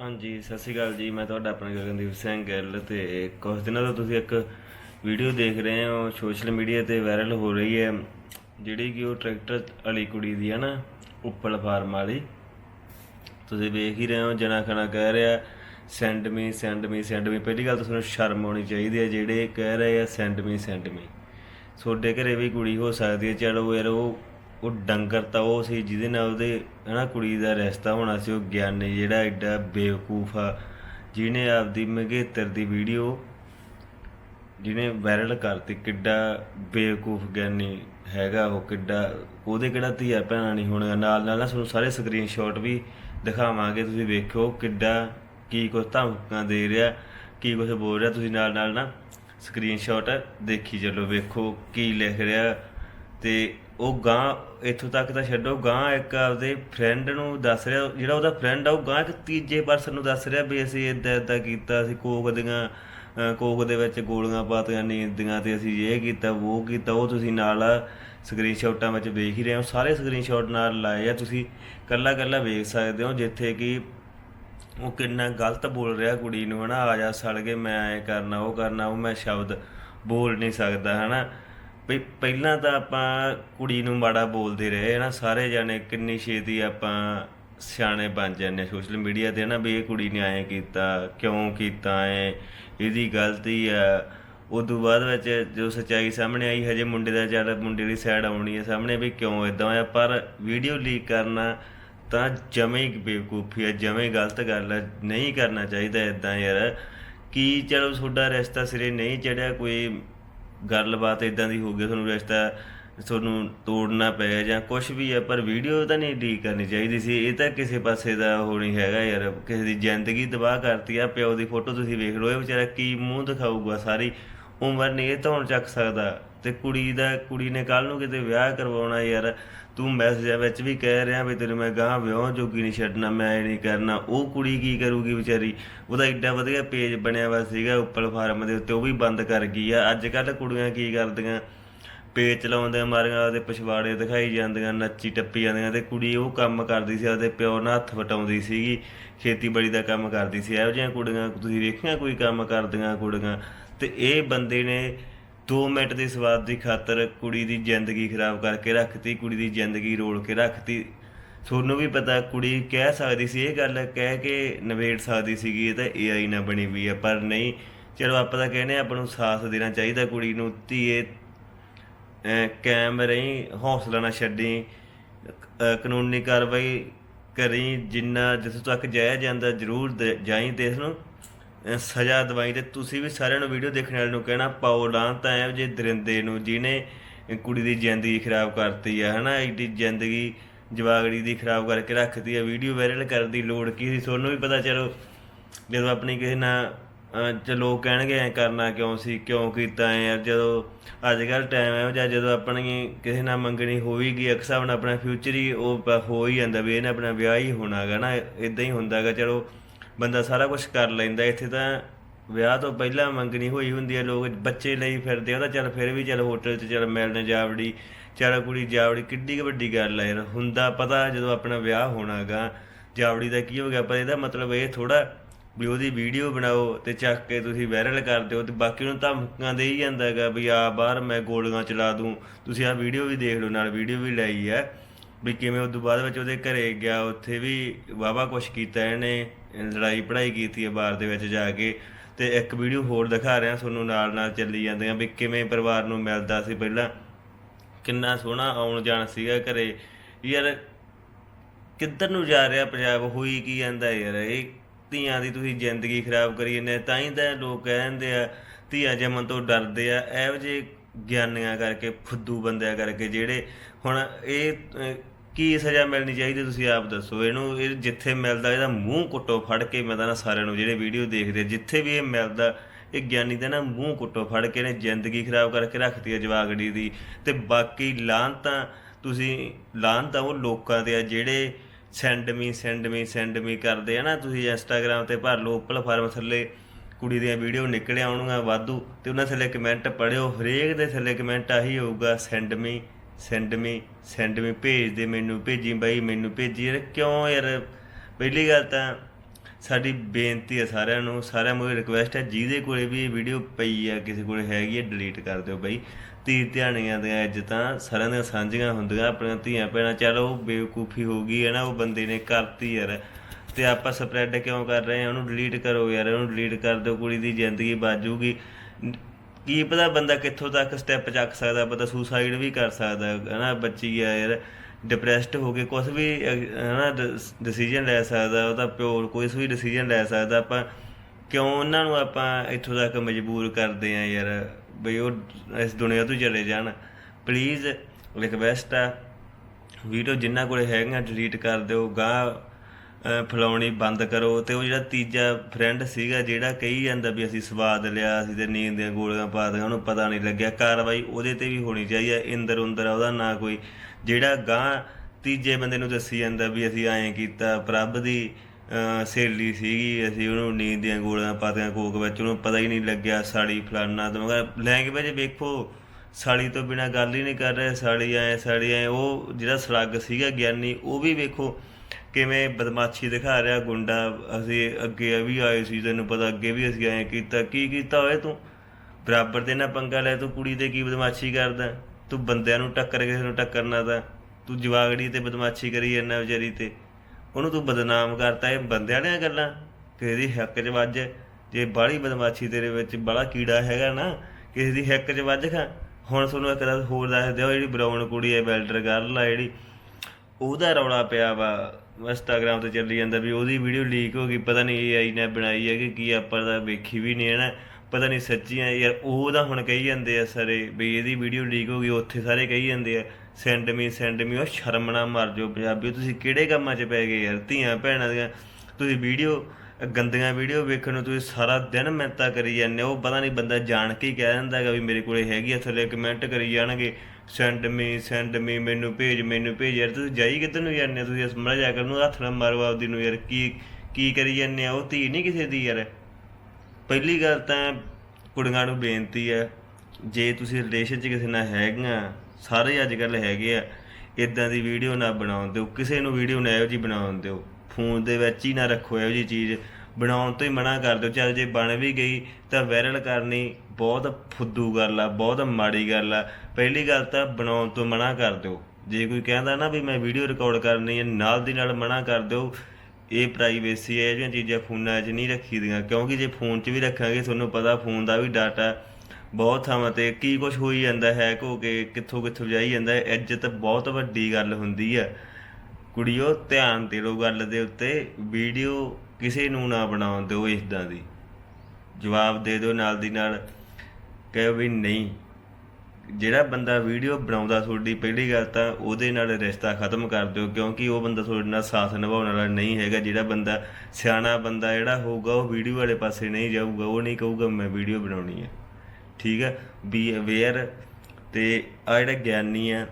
ਹਾਂਜੀ, ਸਤਿ ਸ਼੍ਰੀ ਅਕਾਲ ਜੀ। ਮੈਂ ਤੁਹਾਡਾ ਆਪਣਾ ਗਗਨਦੀਪ ਸਿੰਘ ਗਿੱਲ ਤੇ ਕੁਝ ਦਿਨਾਂ ਤੋਂ ਤੁਸੀਂ ਇੱਕ ਵੀਡੀਓ ਦੇਖ ਰਹੇ ਹੋ। ਸੋਸ਼ਲ ਮੀਡੀਆ ਤੇ ਵਾਇਰਲ ਹੋ ਰਹੀ ਹੈ। ਜਿਹੜੀ ਕਿ ਉਹ ਟਰੈਕਟਰ ਵਾਲੀ ਕੁੜੀ ਦੀ ਹੈ ਨਾ, ਉੱਪਲ ਫਾਰਮ ਵਾਲੀ। ਤੁਸੀਂ ਵੇਖ ਹੀ ਰਹੇ ਹੋ, ਜਣਾ ਖਣਾ ਕਹਿ ਰਿਹਾ send me send me send me ਪਹਿਲੀ ਗੱਲ ਤਾਂ ਤੁਹਾਨੂੰ ਸ਼ਰਮ ਆਉਣੀ ਚਾਹੀਦੀ ਹੈ। ਜਿਹੜੇ ਕਹਿ ਰਹੇ ਆ ਸੈਂਡ ਮੀ ਸੈਂਡ ਮੀ ਤੁਹਾਡੇ ਘਰੇ ਵੀ ਕੁੜੀ ਹੋ ਸਕਦੀ ਹੈ। ਚਲੋ ਯਾਰ, ਉਹ ਉਹ ਡੰਗਰ ਤਾਂ ਉਹ ਸੀ ਜਿਹਦੇ ਨਾਲ ਉਹਦੇ ਹਨਾ ਕੁੜੀ ਦਾ ਰਿਸ਼ਤਾ ਹੋਣਾ ਸੀ, ਉਹ ਗਿਆਨੀ ਜਿਹੜਾ ਐਡਾ ਬੇਵਕੂਫ ਆ, ਜਿਹਨੇ ਆਪਦੀ ਮੰਗੇਤਰ ਦੀ ਵੀਡੀਓ ਜਿਹਨੇ ਵਾਇਰਲ ਕਰਤੀ, ਕਿੱਡਾ ਬੇਵਕੂਫ ਗਿਆਨੀ ਹੈਗਾ ਉਹ, ਕਿੱਡਾ ਉਹਦੇ ਕਿਹੜਾ ਧੀਆ ਭੈਣਾਂ ਨਹੀਂ ਹੋਣਗਾ ਨਾਲ ਨਾਲ ਨਾ ਤੁਹਾਨੂੰ ਸਾਰੇ ਸਕਰੀਨਸ਼ਾਟ ਵੀ ਦਿਖਾਵਾਂਗੇ, ਤੁਸੀਂ ਵੇਖੋ ਕਿੱਡਾ ਕੀ ਕੁਝ ਧਮਕਾਂ ਦੇ ਰਿਹਾ, ਕੀ ਕੁਝ ਬੋਲ ਰਿਹਾ। ਤੁਸੀਂ ਨਾਲ ਨਾਲ ਨਾ ਸਕਰੀਨਸ਼ਾਟ ਦੇਖੀ ਚੱਲੋ, ਵੇਖੋ ਕੀ ਲਿਖ ਰਿਹਾ ਤੇ ਉਹ ਗਾਂ ਇੱਥੋਂ ਤੱਕ ਤਾਂ ਛੱਡੋ, ਗਾਂ ਇੱਕ ਆਪਦੇ ਫਰੈਂਡ ਨੂੰ ਦੱਸ ਰਿਹਾ, ਜਿਹੜਾ ਉਹਦਾ ਫਰੈਂਡ ਆ, ਉਹ ਗਾਂ ਇੱਕ ਤੀਜੇ ਪਰਸਨ ਨੂੰ ਦੱਸ ਰਿਹਾ ਵੀ ਅਸੀਂ ਇਦਾਂ ਇਦਾਂ ਕੀਤਾ, ਅਸੀਂ ਕੋਕ ਦੀਆਂ ਕੋਕ ਦੇ ਵਿੱਚ ਗੋਲੀਆਂ ਪਾਤੀਆਂ, ਨੀਂਦ ਦੀਆਂ ਤੇ ਅਸੀਂ ਇਹ ਕੀਤਾ, ਉਹ ਕੀਤਾ, ਉਹ ਤੁਸੀਂ ਨਾਲ ਸਕਰੀਨਸ਼ਾਟਾਂ ਵਿੱਚ ਵੇਖ ਹੀ ਰਹੇ ਹੋ, ਸਾਰੇ ਸਕਰੀਨਸ਼ਾਟ ਨਾਲ ਲਾਏ ਆ, ਤੁਸੀਂ ਕੱਲਾ ਕੱਲਾ ਵੇਖ ਸਕਦੇ ਹੋ, ਜਿੱਥੇ ਕਿ ਉਹ ਕਿੰਨਾ ਗਲਤ ਬੋਲ ਰਿਹਾ ਕੁੜੀ ਨੂੰ, ਹਨਾ, ਆ ਜਾ, ਸੜ ਕੇ ਮੈਂ ਐ ਕਰਨਾ, ਉਹ ਕਰਨਾ, ਉਹ ਮੈਂ ਸ਼ਬਦ ਬੋਲ ਨਹੀਂ ਸਕਦਾ, ਹਨਾ। ਵੀ ਪਹਿਲਾਂ ਤਾਂ ਆਪਾਂ ਕੁੜੀ ਨੂੰ ਮਾੜਾ ਬੋਲਦੇ ਰਹੇ ਨਾ ਸਾਰੇ ਜਾਣੇ ਕਿੰਨੀ ਛੇਤੀ ਆਪਾਂ ਸਿਆਣੇ ਬਣ ਜਾਂਦੇ ਸੋਸ਼ਲ ਮੀਡੀਆ ਤੇ ਨਾ ਵੀ ਇਹ ਕੁੜੀ ਨੇ ਐਂ ਕੀਤਾ, ਕਿਉਂ ਕੀਤਾ ਐ, ਇਹਦੀ ਗਲਤੀ ਆ। ਉਦੋਂ ਬਾਅਦ ਵਿੱਚ ਜੋ ਸੱਚਾਈ ਸਾਹਮਣੇ ਆਈ, ਹਜੇ ਮੁੰਡੇ ਦਾ ਚੱਲ ਮੁੰਡੇ ਦੀ ਸਾਈਡ ਆਉਣੀ ਹੈ ਸਾਹਮਣੇ ਵੀ ਕਿਉਂ ਇਦਾਂ ਹੋਇਆ। ਪਰ ਵੀਡੀਓ ਲੀਕ ਕਰਨਾ ਤਾਂ ਜਮੇ ਬੇਵਕੂਫੀ ਹੈ ਜਮੇ ਗਲਤ ਗੱਲ ਹੈ ਨਹੀਂ ਕਰਨਾ ਚਾਹੀਦਾ ਇਦਾਂ ਯਾਰ। ਕੀ ਚਲੋ ਤੁਹਾਡਾ ਰਿਸ਼ਤਾ ਸਿਰੇ ਨਹੀਂ ਚੜਿਆ, ਕੋਈ ਗੱਲਬਾਤ ਇਦਾਂ ਦੀ ਹੋ ਗਈ, ਤੁਹਾਨੂੰ ਰਿਸ਼ਤਾ ਤੁਹਾਨੂੰ ਤੋੜਨਾ ਪਿਆ ਜਾਂ ਕੁਝ ਵੀ ਹੈ ਪਰ ਵੀਡੀਓ ਤਾਂ ਨਹੀਂ ਲੀਕ ਕਰਨੀ ਚਾਹੀਦੀ ਸੀ। ਇਹ ਤਾਂ ਕਿਸੇ ਪਾਸੇ ਦਾ ਹੋ ਨਹੀਂ ਹੈਗਾ ਯਾਰ, ਕਿਸੇ ਦੀ ਜ਼ਿੰਦਗੀ ਤਬਾਹ ਕਰਤੀ ਆ, ਪਿਓ ਦੀ ਫੋਟੋ ਤੁਸੀਂ ਵੇਖ ਲਓ, ਇਹ ਵਿਚਾਰਾ ਕੀ ਮੂੰਹ ਦਿਖਾਊਗਾ, ਸਾਰੀ ਉਮਰ ਨਹੀਂ ਇਹ ਤਾਂ ਹੁਣ ਚੱਕ ਸਕਦਾ। ਤੇ ਕੁੜੀ ਦਾ, ਕੁੜੀ ਨੇ ਕੱਲ ਨੂੰ ਕਿਤੇ ਵਿਆਹ ਕਰਵਾਉਣਾ ਯਾਰ, ਤੂੰ ਮੈਸੇਜ ਵਿੱਚ ਵੀ ਕਹਿ ਰਿਹਾ ਵੀ ਤੈਨੂੰ ਮੈਂ ਗਾਂ ਵਿਆਹ ਜੋਗੀ ਨਹੀਂ ਛੱਡਣਾ, ਮੈਂ ਇਹ ਨਹੀਂ ਕਰਨਾ। ਉਹ ਕੁੜੀ ਕੀ ਕਰੂਗੀ ਵਿਚਾਰੀ? ਉਹਦਾ ਐਡਾ ਵਧੀਆ ਪੇਜ ਬਣਿਆ ਵਾ ਸੀਗਾ ਉੱਪਲ ਫਾਰਮ ਦੇ ਉੱਤੇ, ਉਹ ਵੀ ਬੰਦ ਕਰ ਗਈ ਆ। ਅੱਜ ਕੱਲ ਕੁੜੀਆਂ ਕੀ ਕਰਦੀਆਂ? ਪੇਜ ਚਲਾਉਂਦੇ ਮਾਰੀਆਂ ਉਹਦੇ ਪਿਛਵਾੜੇ ਦਿਖਾਈ ਜਾਂਦੀਆਂ, ਨੱਚੀ ਟੱਪੀ ਜਾਂਦੀਆਂ ਤੇ ਕੁੜੀ ਉਹ ਕੰਮ ਕਰਦੀ ਸੀ ਉਹਦੇ ਪਿਓ ਨਾਲ ਹੱਥ ਵਟਾਉਂਦੀ ਸੀਗੀ, ਖੇਤੀਬਾੜੀ ਦਾ ਕੰਮ ਕਰਦੀ ਸੀ। ਇਹੋ ਜਿਹੀਆਂ ਕੁੜੀਆਂ, ਤੁਸੀਂ ਵੇਖੀਆਂ ਕੋਈ ਕੰਮ ਕਰਦੀਆਂ ਕੁੜੀਆਂ? ਤੇ ਇਹ ਬੰਦੇ ਨੇ 2 ਮਿੰਟ ਦੇ ਸਵਾਦ ਦੀ ਖਾਤਰ ਕੁੜੀ ਦੀ ਜ਼ਿੰਦਗੀ ਖਰਾਬ ਕਰਕੇ ਰੱਖਤੀ, ਕੁੜੀ ਦੀ ਜ਼ਿੰਦਗੀ ਰੋਲ ਕੇ ਰੱਖਤੀ। ਤੁਹਾਨੂੰ ਵੀ ਪਤਾ ਕੁੜੀ ਕਹਿ ਸਕਦੀ ਸੀ ਇਹ ਗੱਲ, ਕਹਿ ਕੇ ਨਵੇੜ ਸਕਦੀ ਸੀਗੀ, ਇਹ ਤਾਂ ਏਆਈ ਨਾ ਬਣੀ ਹੋਈ ਆ, ਪਰ ਨਹੀਂ। ਚਲੋ ਆਪਾਂ ਤਾਂ ਕਹਿੰਦੇ ਆ ਆਪਾਂ ਨੂੰ ਸਾਥ ਦੇਣਾ ਚਾਹੀਦਾ ਕੁੜੀ ਨੂੰ, ਧੀਏ ਕੈਮ ਰਹੀ, ਹੌਸਲਾ ਨਾ ਛੱਡੀ ਕਾਨੂੰਨੀ ਕਾਰਵਾਈ ਕਰੀ, ਜਿੰਨਾ ਜਿੱਥੋਂ ਤੱਕ ਜਾਇਆ ਜਾਂਦਾ ਜ਼ਰੂਰ ਜਾਈ ਤੇ ਇਸ ਨੂੰ। ਸਜ਼ਾ ਦਵਾਈ ਤੇ ਤੁਸੀਂ ਵੀ ਸਾਰਿਆਂ ਨੂੰ ਵੀਡੀਓ ਦੇਖਣ ਵਾਲਿਆਂ ਨੂੰ ਕਹਿਣਾ, ਪਾਓ ਲਾਂ ਤਾਂ ਐ ਜੇ ਦਰਿੰਦੇ ਨੂੰ, ਜਿਹਨੇ ਕੁੜੀ ਦੀ ਜ਼ਿੰਦਗੀ ਖਰਾਬ ਕਰਤੀ ਆ, ਹਨਾ ਐਡੀ ਜ਼ਿੰਦਗੀ ਜਵਾਗੜੀ ਦੀ ਖਰਾਬ ਕਰਕੇ ਰੱਖਦੀ ਆ, ਵੀਡੀਓ ਵਾਇਰਲ ਕਰਨ ਦੀ ਲੋੜ ਕੀ ਸੀ ਤੁਹਾਨੂੰ ਵੀ ਪਤਾ ਚਲੋ, ਜਦੋਂ ਆਪਣੀ ਕਿਸੇ ਨਾਲ, ਅਹ, ਚ ਲੋਕ ਕਹਿਣਗੇ ਐ ਕਰਨਾ ਕਿਉਂ ਸੀ, ਕਿਉਂ ਕੀਤਾ ਐ ਯਾਰ ਜਦੋਂ ਅੱਜ ਕੱਲ ਟਾਈਮ ਹੈ ਜਾਂ ਜਦੋਂ ਆਪਣੀ ਕਿਸੇ ਨਾਲ ਮੰਗਣੀ ਹੋਈਗੀ ਅਕਸਰ ਆਪਣਾ ਆਪਣਾ ਫਿਊਚਰ ਹੀ ਉਹ ਹੋ ਹੀ ਜਾਂਦਾ ਵੀ ਇਹਨੇ ਆਪਣਾ ਵਿਆਹ ਹੀ ਹੋਣਾਗਾ ਨਾ ਇਦਾਂ ਹੀ ਹੁੰਦਾਗਾ, ਚਲੋ ਬੰਦਾ ਸਾਰਾ ਕੁਝ ਕਰ ਲੈਂਦਾ, ਇੱਥੇ ਤਾਂ ਵਿਆਹ ਤੋਂ ਪਹਿਲਾਂ ਮੰਗਣੀ ਹੋਈ ਹੁੰਦੀ ਹੈ, ਲੋਕ ਬੱਚੇ ਲਈ ਫਿਰਦੇ ਉਹਦਾ ਚੱਲ ਫਿਰ ਵੀ ਚੱਲ ਹੋਟਲ 'ਚ ਚੱਲ ਮਿਲਣ ਜਾਵੜੀ, ਚੱਲ ਕੁੜੀ ਜਾਵੜੀ, ਕਿੱਡੀ ਕੁ ਵੱਡੀ ਗੱਲ ਹੈ ਯਾਰ, ਹੁੰਦਾ ਪਤਾ ਜਦੋਂ ਆਪਣਾ ਵਿਆਹ ਹੋਣਾਗਾ, ਜਾਵੜੀ ਦਾ ਕੀ ਹੋ ਗਿਆ, ਪਰ ਇਹਦਾ ਮਤਲਬ ਇਹ ਥੋੜਾ ਵੀ ਉਹਦੀ ਵੀਡੀਓ ਬਣਾਓ ਤੇ ਚੱਕ ਕੇ ਤੁਸੀਂ ਵਾਇਰਲ ਕਰ ਦਿਓ ਤੇ ਬਾਕੀ ਨੂੰ ਧਮਕਾਂ ਦੇ ਹੀ ਜਾਂਦਾ ਹੈਗਾ ਵੀ ਆ ਬਾਹਰ ਮੈਂ ਗੋਲੀਆਂ ਚਲਾ ਦੂੰ, ਤੁਸੀਂ ਆ ਵੀਡੀਓ ਵੀ ਦੇਖ ਲਓ, ਨਾਲ ਵੀਡੀਓ ਵੀ ਲਾਈ ਹੈ ਵੀ ਕਿਵੇਂ ਉਦੋਂ ਬਾਅਦ ਵਿੱਚ ਉਹਦੇ ਘਰੇ ਗਿਆ, ਉੱਥੇ ਵੀ ਵਾਵਾ ਕੁਛ ਕੀਤਾ ਇਹਨੇ, ਲੜਾਈ ਪੜਾਈ ਕੀਤੀ ਹੈ ਬਾਹਰ ਦੇ ਵਿੱਚ ਜਾ ਕੇ। ਤੇ ਇੱਕ ਵੀਡੀਓ ਹੋਰ ਦਿਖਾ ਰਿਹਾ, ਤੁਹਾਨੂੰ ਨਾਲ ਨਾਲ ਚੱਲੀ ਜਾਂਦੀਆਂ ਵੀ ਕਿਵੇਂ ਪਰਿਵਾਰ ਨੂੰ ਮਿਲਦਾ ਸੀ ਪਹਿਲਾਂ। ਕਿੰਨਾ ਸੋਹਣਾ ਆਉਣ ਜਾਣ ਸੀਗਾ ਘਰੇ। ਯਾਰ ਕਿੱਧਰ ਨੂੰ ਜਾ ਰਿਹਾ ਪੰਜਾਬ, ਹੋਈ ਕੀ ਜਾਂਦਾ ਯਾਰ, ਇਹ ਧੀਆਂ ਦੀ ਤੁਸੀਂ ਜ਼ਿੰਦਗੀ ਖਰਾਬ ਕਰੀ ਜਾਂਦੇ ਤਾਂ ਹੀ ਤਾਂ ਲੋਕ ਕਹਿੰਦੇ ਆ, ਧੀਆਂ ਜੰਮਣ ਤੋਂ ਡਰਦੇ ਆ, ਇਹੋ ਜਿਹੇ ਗਿਆਨੀਆਂ ਕਰਕੇ, ਫੁੱਦੂ ਬੰਦਿਆਂ ਕਰਕੇ ਜਿਹੜੇ ਹੁਣ ਇਹ ਕੀ ਸਜ਼ਾ ਮਿਲਣੀ ਚਾਹੀਦੀ ਤੁਸੀਂ ਆਪ ਦੱਸੋ? ਇਹਨੂੰ ਇਹ ਜਿੱਥੇ ਮਿਲਦਾ, ਇਹਦਾ ਮੂੰਹ ਕੁੱਟੋ ਫੜ ਕੇ ਮੈਂ ਤਾਂ ਨਾ ਸਾਰਿਆਂ ਨੂੰ ਜਿਹੜੇ ਵੀਡੀਓ ਦੇਖਦੇ ਜਿੱਥੇ ਵੀ ਇਹ ਮਿਲਦਾ, ਇਹ ਗਿਆਨੀ ਦਾ ਨਾ ਮੂੰਹ ਕੁੱਟੋ ਫੜ ਕੇ ਨੇ ਜ਼ਿੰਦਗੀ ਖਰਾਬ ਕਰਕੇ ਰੱਖਤੀ ਹੈ ਜਵਾਗੜੀ ਦੀ। ਤੇ ਬਾਕੀ ਲਾਹਨਤਾਂ ਤੁਸੀਂ ਲਾਹਨਤਾਂ ਉਹ ਲੋਕਾਂ ਤੇ ਆ ਜਿਹੜੇ send me send me send me ਕਰਦੇ ਆ ਨਾ, ਤੁਸੀਂ ਇੰਸਟਾਗ੍ਰam ਤੇ ਭਰ ਲਓ ਪਲੇਟਫਾਰਮ ਥੱਲੇ ਕੁੜੀ ਦੀਆਂ ਵੀਡੀਓ ਨਿਕਲੇ ਆਉਣਗੀਆਂ ਵਾਧੂ, ਤੇ ਉਹਨਾਂ ਥੱਲੇ ਕਮੈਂਟ ਪੜਿਓ ਹਰੇਕ ਦੇ ਥੱਲੇ ਕਮੈਂਟ ਆਹੀ ਹੋਊਗਾ send me send me send me ਭੇਜ ਦੇ ਮੈਨੂੰ, ਭੇਜੀ ਬਾਈ, ਮੈਨੂੰ ਭੇਜੀ। ਯਾਰ ਕਿਉਂ ਯਾਰ? ਪਹਿਲੀ ਗੱਲ ਤਾਂ ਸਾਡੀ ਬੇਨਤੀ ਹੈ ਸਾਰਿਆਂ ਨੂੰ ਸਾਰਿਆਂ ਨੂੰ ਰਿਕੁਐਸਟ ਹੈ, ਜਿਹਦੇ ਕੋਲੇ ਵੀ ਇਹ ਵੀਡੀਓ ਪਈ ਆ, ਕਿਸੇ ਕੋਲੇ ਹੈਗੀ ਹੈ ਡਿਲੀਟ ਕਰ ਦਿਓ ਬਾਈ। ਧੀ ਧਿਆਣੀਆਂ ਦੀਆਂ ਇੱਜ਼ਤਾਂ ਸਾਰਿਆਂ ਦੀਆਂ ਸਾਂਝੀਆਂ ਹੁੰਦੀਆਂ, ਆਪਣੀਆਂ ਧੀਆਂ ਭੈਣਾਂ, ਚਲੋ ਬੇਵਕੂਫੀ ਹੋ ਗਈ ਹੈ ਨਾ, ਉਹ ਬੰਦੇ ਨੇ ਕਰਤੀ ਯਾਰ। ਤੇ ਆਪਾਂ ਸਪਰੈਡ ਕਿਉਂ ਕਰ ਰਹੇ ਹਾਂ? ਉਹਨੂੰ ਡਿਲੀਟ ਕਰੋ ਯਾਰ, ਉਹਨੂੰ ਡਿਲੀਟ ਕਰ ਦਿਓ, ਕੁੜੀ ਦੀ ਜ਼ਿੰਦਗੀ ਬਾਜੂਗੀ ਕੀ ਪਤਾ ਬੰਦਾ ਕਿੱਥੋਂ ਤੱਕ ਸਟੈਪ ਚੱਕ ਸਕਦਾ ਪਤਾ ਸੁਸਾਈਡ ਵੀ ਕਰ ਸਕਦਾ ਹੈ ਨਾ ਬੱਚੀ ਆ ਯਾਰ ਡਿਪਰੈਸਡ ਹੋ ਕੇ ਕੁਝ ਵੀ ਅਹ, ਹਨਾ ਡਿਸੀਜਨ ਲੈ ਸਕਦਾ ਉਹਦਾ ਪਿਓ ਕੋਈ ਵੀ ਡਿਸੀਜਨ ਲੈ ਸਕਦਾ ਆਪਾਂ ਕਿਉਂ ਉਹਨਾਂ ਨੂੰ ਆਪਾਂ ਇੱਥੋਂ ਤੱਕ ਮਜਬੂਰ ਕਰਦੇ ਆ ਯਾਰ ਬਈ ਉਹ ਇਸ ਦੁਨੀਆ ਤੋਂ ਚਲੇ ਜਾਣ। ਪਲੀਜ਼ ਰਿਕਵੈਸਟ ਆ ਵੀਡੀਓ ਜਿੰਨਾ ਕੋਲੇ ਹੈਗੀਆਂ ਡਿਲੀਟ ਕਰ ਦਿਓ ਗਾਂ ਫਲਾਉਣੀ ਬੰਦ ਕਰੋ ਤੇ ਉਹ ਜਿਹੜਾ ਤੀਜਾ ਫਰੈਂਡ ਸੀਗਾ ਜਿਹੜਾ ਕਹੀ ਜਾਂਦਾ ਵੀ ਅਸੀਂ ਸਵਾਦ ਲਿਆ, ਅਸੀਂ ਤੇ ਨੀਂਦ ਦੀਆਂ ਗੋਲੀਆਂ ਪਾ ਦਿੱਤੀਆਂ, ਉਹਨੂੰ ਪਤਾ ਨਹੀਂ ਲੱਗਿਆ। ਕਾਰਵਾਈ ਉਹਦੇ ਤੇ ਵੀ ਹੋਣੀ ਚਾਹੀਦੀ ਹੈ ਇੰਦਰ ਉਂਦਰ ਉਹਦਾ ਨਾ ਕੋਈ। ਜਿਹੜਾ ਗਾਂ ਤੀਜੇ ਬੰਦੇ ਨੂੰ ਦੱਸੀ ਜਾਂਦਾ ਵੀ ਅਸੀਂ ਐਂ ਕੀਤਾ, ਪ੍ਰਭ ਦੀ ਸਹੇਲੀ ਸੀਗੀ, ਅਸੀਂ ਉਹਨੂੰ ਨੀਂਦ ਦੀਆਂ ਗੋਲੀਆਂ ਪਾਤੀਆਂ ਕੋਕ ਵਿੱਚ ਉਹਨੂੰ ਪਤਾ ਹੀ ਨਹੀਂ ਲੱਗਿਆ ਸਾੜੀ ਫਲਾਨਾ ਤੇ। ਮਗਰ ਲੈਂਗੁਏਜ ਵੇਖੋ, ਸਾਲੀ ਤੋਂ ਬਿਨਾ ਗੱਲ ਹੀ ਨਹੀਂ ਕਰ ਰਹੇ, ਸਾਲੀ ਐ ਸਾਲੀ ਐ, ਉਹ ਜਿਹੜਾ ਸਲੱਗ ਸੀਗਾ ਗਿਆਨੀ, ਉਹ ਵੀ ਵੇਖੋ ਕਿਵੇਂ ਬਦਮਾਸ਼ੀ ਦਿਖਾ ਰਿਹਾ ਗੁੰਡਾ? ਅਸੀਂ ਅੱਗੇ ਵੀ ਆਏ ਸੀ, ਤੈਨੂੰ ਪਤਾ ਅੱਗੇ ਵੀ ਅਸੀਂ ਐਂ ਕੀਤਾ। ਕੀ ਕੀਤਾ ਓਏ ਤੂੰ? ਬਰਾਬਰ ਦੇ ਨਾਲ ਪੰਗਾ ਲੈ, ਤੂੰ ਕੁੜੀ ਤੇ ਕੀ ਬਦਮਾਸ਼ੀ ਕਰਦਾ? ਤੂੰ ਬੰਦਿਆਂ ਨੂੰ ਟੱਕਰ, ਕਿਸੇ ਨੂੰ ਟੱਕਰਨਾ ਤਾਂ ਤੂੰ ਜਵਾਗੜੀ ਤੇ ਬਦਮਾਸ਼ੀ ਕਰੀ ਜਾਂਦਾ ਵਿਚਾਰੀ ਤੇ। ਉਹਨੂੰ ਤੂੰ ਬਦਨਾਮ ਕਰਤਾ, ਇਹ ਬੰਦਿਆਂ ਦੀਆਂ ਗੱਲਾਂ? ਕਿਸੇ ਦੀ ਹੱਕ 'ਚ ਵੱਜ। ਜੇ ਬਾਹਲੀ ਬਦਮਾਸ਼ੀ ਤੇਰੇ ਵਿੱਚ ਬੜਾ ਕੀੜਾ ਹੈਗਾ ਨਾ, ਕਿਸੇ ਦੀ ਹੱਕ 'ਚ ਵੱਜ ਖਾ। ਹੁਣ ਤੁਹਾਨੂੰ ਇੱਕ ਗੱਲ ਹੋਰ ਦੱਸ ਦਿਓ, ਜਿਹੜੀ ਬਰਾਊਨ ਕੁੜੀ ਹੈ ਵੈਲਡਰ ਗਰਲ ਆ ਜਿਹੜੀ। ਉਹਦਾ ਰੌਲਾ ਪਿਆ ਵਾ। ਇੰਸਟਾਗ੍ਰਾਮ ਤੇ ਚੱਲੀ ਜਾਂਦਾ ਵੀ ਉਹਦੀ ਵੀਡੀਓ ਲੀਕ ਹੋ ਗਈ, ਪਤਾ ਨਹੀਂ AI ਨੇ ਬਣਾਈ ਹੈ ਕਿ ਕੀ, ਆਪਾਂ ਤਾਂ ਵੇਖੀ ਵੀ ਨਹੀਂ ਹੈ ਨਾ, ਪਤਾ ਨਹੀਂ ਸੱਚੀ ਹੈ ਯਾਰ ਤਾਂ ਹੁਣ ਕਹੀ ਜਾਂਦੇ ਆ ਸਾਰੇ ਵੀ ਇਹਦੀ ਵੀਡੀਓ ਲੀਕ ਹੋ ਗਈ, ਉੱਥੇ ਸਾਰੇ ਕਹੀ ਜਾਂਦੇ ਆ ਸੈਂਡ ਮੀ ਸੈਂਡ ਮੀ ਉਹ ਸ਼ਰਮ ਨਾ ਮਰ ਜਾਓ ਪੰਜਾਬੀ, ਤੁਸੀਂ ਕਿਹੜੇ ਕੰਮਾਂ 'ਚ ਪੈ ਗਏ ਯਾਰ, ਧੀਆਂ ਭੈਣਾਂ ਦੀਆਂ, ਤੁਸੀਂ ਵੀਡੀਓ, ਗੰਦੀਆਂ ਵੀਡੀਓ ਵੇਖਣ ਨੂੰ ਤੁਸੀਂ ਸਾਰਾ ਦਿਨ ਮਿਹਨਤਾਂ ਕਰੀ ਜਾਂਦੇ ਹੋ, ਉਹ ਪਤਾ ਨਹੀਂ ਬੰਦਾ ਜਾਣ ਕੇ ਹੀ ਕਹਿ ਦਿੰਦਾ ਹੈਗਾ ਵੀ ਮੇਰੇ ਕੋਲੇ ਹੈਗੀ ਆ, ਥੱਲੇ ਕਮੈਂਟ ਕਰੀ ਜਾਣਗੇ ਸੈਂਡ ਮੀ ਸੈਂਡ ਮੀ ਮੈਨੂੰ ਭੇਜ ਮੈਨੂੰ ਭੇਜ। ਯਾਰ ਤੁਸੀਂ ਜਾਈ ਕਿੱਧਰ ਨੂੰ ਜਾਂਦੇ ਹੋ ਤੁਸੀਂ? ਅਸਮਰਾ ਜਾ ਕਰ ਨੂੰ ਹੱਥ ਨਾ ਮਾਰੋ ਆਪਦੀ ਨੂੰ ਯਾਰ। ਕੀ ਕੀ ਕਰੀ ਜਾਂਦੇ ਆ? ਉਹ ਧੀ ਨਹੀਂ ਕਿਸੇ ਦੀ ਯਾਰ। ਪਹਿਲੀ ਗੱਲ ਤਾਂ ਕੁੜੀਆਂ ਨੂੰ ਬੇਨਤੀ ਹੈ ਜੇ ਤੁਸੀਂ ਰਿਲੇਸ਼ਨ 'ਚ ਕਿਸੇ ਨਾਲ ਹੈਗੀਆਂ, ਸਾਰੇ ਅੱਜ ਕੱਲ ਹੈਗੇ ਆ ਇਦਾਂ ਦੀ ਵੀਡੀਓ ਨਾ ਬਣਾਉਣ ਦਿਓ। ਕਿਸੇ ਨੂੰ ਵੀਡੀਓ ਨਾ ਇਹੋ ਜੀ ਬਣਾਉਣ ਦਿਓ। ਫੋਨ ਦੇ ਵਿੱਚ ਹੀ ਨਾ ਰੱਖੋ ਇਹੋ ਜੀ ਚੀਜ਼। ਬਣਾਉਣ ਤੋਂ ਹੀ ਮਨਾ ਕਰ ਦਿਓ। ਚੱਲ ਜੇ ਬਣ ਵੀ ਗਈ ਤਾਂ ਵਾਇਰਲ ਕਰਨੀ ਬਹੁਤ ਫੁੱਦੂ ਗੱਲ ਆ, ਬਹੁਤ ਮਾੜੀ ਗੱਲ ਆ। ਪਹਿਲੀ ਗੱਲ ਤਾਂ ਬਣਾਉਣ ਤੋਂ ਮਨਾ ਕਰ ਦਿਓ। ਜੇ ਕੋਈ ਕਹਿੰਦਾ ਨਾ ਵੀ ਮੈਂ ਵੀਡੀਓ ਰਿਕਾਰਡ ਕਰਨੀ ਹੈ ਨਾਲ ਦੀ ਨਾਲ ਮਨਾ ਕਰ ਦਿਓ। ਇਹ ਪ੍ਰਾਈਵੇਸੀ ਹੈ ਇਹ ਜਿਹੀਆਂ ਚੀਜ਼ਾਂ ਫੋਨਾਂ 'ਚ ਨਹੀਂ ਰੱਖੀਦੀਆਂ। ਕਿਉਂਕਿ ਜੇ ਫੋਨ 'ਚ ਵੀ ਰੱਖਾਂਗੇ, ਤੁਹਾਨੂੰ ਪਤਾ ਫੋਨ ਦਾ ਵੀ ਡਾਟਾ ਬਹੁਤ ਥਾਵਾਂ ਤੇ ਕੀ ਕੁਝ ਹੋਈ ਜਾਂਦਾ ਹੈਕ ਹੋ ਕੇ ਕਿੱਥੋਂ ਕਿੱਥੋਂ ਜਾਈ ਜਾਂਦਾ ਹੈ। ਇੱਜ਼ਤ ਬਹੁਤ ਵੱਡੀ ਗੱਲ ਹੁੰਦੀ ਆ। ਕੁੜੀਓ, ਧਿਆਨ ਦੇ ਲਓ ਗੱਲ ਦੇ ਉੱਤੇ। ਵੀਡੀਓ ਕਿਸੇ ਨੂੰ ਨਾ ਬਣਾਉਣ ਦਿਓ ਇਸਦਾਂ ਦੀ। ਜਵਾਬ ਦੇ ਦਿਓ ਨਾਲ ਦੀ ਨਾਲ ਕਹੋ ਵੀ ਨਹੀਂ। ਜਿਹੜਾ ਬੰਦਾ ਵੀਡੀਓ ਬਣਾਉਂਦਾ ਤੁਹਾਡੀ ਪਹਿਲੀ ਗੱਲ ਤਾਂ ਉਹਦੇ ਨਾਲ ਰਿਸ਼ਤਾ ਖਤਮ ਕਰ ਦਿਓ, ਕਿਉਂਕਿ ਉਹ ਬੰਦਾ ਤੁਹਾਡੇ ਨਾਲ ਸਾਥ ਨਿਭਾਉਣ ਵਾਲਾ ਨਹੀਂ ਹੈਗਾ। ਜਿਹੜਾ ਬੰਦਾ ਸਿਆਣਾ ਬੰਦਾ ਜਿਹੜਾ ਹੋਊਗਾ, ਉਹ ਵੀਡੀਓ ਵਾਲੇ ਪਾਸੇ ਨਹੀਂ ਜਾਊਗਾ, ਉਹ ਨਹੀਂ ਕਹੂਗਾ ਮੈਂ ਵੀਡੀਓ ਬਣਾਉਣੀ ਹੈ ਠੀਕ ਹੈ ਬੀ ਅਵੇਅਰ ਤੇ ਆ ਜਿਹੜਾ ਗਿਆਨੀ ਆ,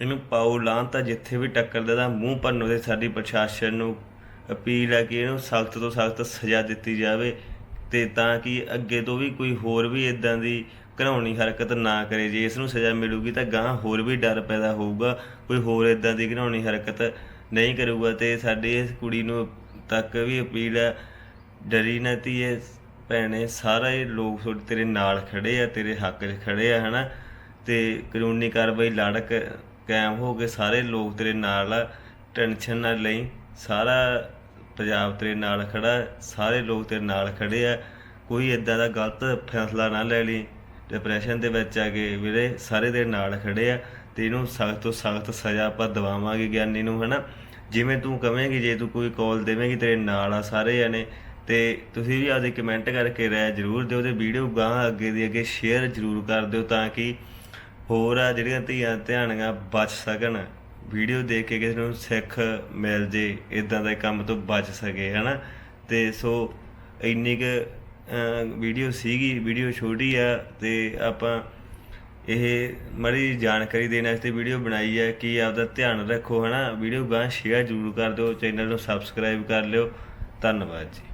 ਇਹਨੂੰ ਪਾਓ ਲਾਂ ਤਾਂ ਜਿੱਥੇ ਵੀ ਟੱਕਰਦਾ ਤਾਂ ਮੂੰਹ ਭੰਨੋ ਤੇ ਸਾਡੀ ਪ੍ਰਸ਼ਾਸਨ ਨੂੰ ਅਪੀਲ ਹੈ ਕਿ ਇਹਨੂੰ ਸਖਤ ਤੋਂ ਸਖਤ ਸਜ਼ਾ ਦਿੱਤੀ ਜਾਵੇ ਤੇ ਤਾਂ ਕਿ ਅੱਗੇ ਤੋਂ ਵੀ ਕੋਈ ਹੋਰ ਵੀ ਇਦਾਂ ਦੀ ਘਿਨਾਉਣੀ ਹਰਕਤ ਨਾ ਕਰੇ। ਜੇ ਇਸ ਨੂੰ ਸਜ਼ਾ ਮਿਲੂਗੀ ਤਾਂ ਗਾਂ ਹੋਰ ਵੀ ਡਰ ਪੈਦਾ ਹੋਊਗਾ, ਕੋਈ ਹੋਰ ਇਦਾਂ ਦੀ ਘਿਨਾਉਣੀ ਹਰਕਤ ਨਹੀਂ ਕਰੂਗਾ ਤੇ ਸਾਡੀ ਇਸ ਕੁੜੀ ਨੂੰ ਤੱਕ ਵੀ ਅਪੀਲ ਹੈ, ਡਰੀ ਨਾ ਧੀਏ ਭੈਣੇ, ਸਾਰੇ ਲੋਕ ਤੁਹਾਡੇ ਤੇਰੇ ਨਾਲ ਖੜੇ ਆ, ਤੇਰੇ ਹੱਕ 'ਚ ਖੜੇ ਆ, ਹਨਾ? ਤੇ ਕਾਨੂੰਨੀ ਕਾਰਵਾਈ ਲੜਕ ਕਾਇਮ ਹੋ ਕੇ ਸਾਰੇ ਲੋਕ ਤੇਰੇ ਨਾਲ ਆ, ਟੈਨਸ਼ਨ ਨਾ ਲਈ, ਸਾਰਾ ਪੰਜਾਬ ਤੇਰੇ ਨਾਲ ਖੜਾ ਹੈ, ਸਾਰੇ ਲੋਕ ਤੇਰੇ ਨਾਲ ਖੜੇ ਆ ਕੋਈ ਇਦਾਂ ਦਾ ਗਲਤ ਫੈਸਲਾ ਨਾ ਲੈ ਲਈ। ਡਿਪਰੈਸ਼ਨ ਦੇ ਵਿੱਚ ਆ ਕੇ ਵੀਰੇ ਸਾਰੇ ਤੇਰੇ ਨਾਲ ਖੜੇ ਆ। ਤੇ ਇਹਨੂੰ ਸਖਤ ਤੋਂ ਸਖਤ ਸਜ਼ਾ ਆਪਾਂ ਦਵਾਵਾਂਗੇ ਗਿਆਨੀ ਨੂੰ ਹਨਾ? ਜਿਵੇਂ ਤੂੰ ਕਵੇਂਗੀ ਜੇ ਤੂੰ ਕੋਈ ਕਾਲ ਦੇਵੇਂਗੀ ਤੇਰੇ ਨਾਲ ਆ ਸਾਰੇ ਜਣੇ। ਤੇ ਤੁਸੀਂ ਵੀ ਆਪਦੇ ਕਮੈਂਟ ਕਰਕੇ ਰਾਏ ਜ਼ਰੂਰ ਦਿਓ ਤੇ ਵੀਡੀਓ ਗਾਂ ਅੱਗੇ ਦੀ ਅੱਗੇ ਸ਼ੇਅਰ ਜ਼ਰੂਰ ਕਰ ਦਿਓ ਤਾਂ ਕਿ ਹੋਰ ਆ ਜਿਹੜੀਆਂ ਧੀਆਂ ਧਿਆਣੀਆਂ ਬਚ ਸਕਣ। ਵੀਡੀਓ ਦੇਖ ਕੇ ਕਿਸੇ ਨੂੰ ਸਿੱਖ ਮਿਲ ਜੇ ਇਦਾਂ ਦੇ ਕੰਮ ਤੋਂ ਬਚ ਸਕੇ, ਹਨਾ? ਤੇ ਸੋ ਇੰਨੀ ਕੁ ਵੀਡੀਓ ਸੀਗੀ ਵੀਡੀਓ ਛੋਟੀ ਆ, ਤੇ ਆਪਾਂ ਇਹ ਮੜੀ ਜਾਣਕਾਰੀ ਦੇਣ ਵਾਸਤੇ ਵੀਡੀਓ ਬਣਾਈ ਹੈ ਕਿ ਆਪਦਾ ਧਿਆਨ ਰੱਖੋ, ਹਨਾ? ਵੀਡੀਓ ਗਾਂ ਸ਼ੇਅਰ ਜ਼ਰੂਰ ਕਰ ਦਿਓ ਚੈਨਲ ਨੂੰ ਸਬਸਕ੍ਰਾਈਬ ਕਰ ਲਿਓ। ਧੰਨਵਾਦ ਜੀ।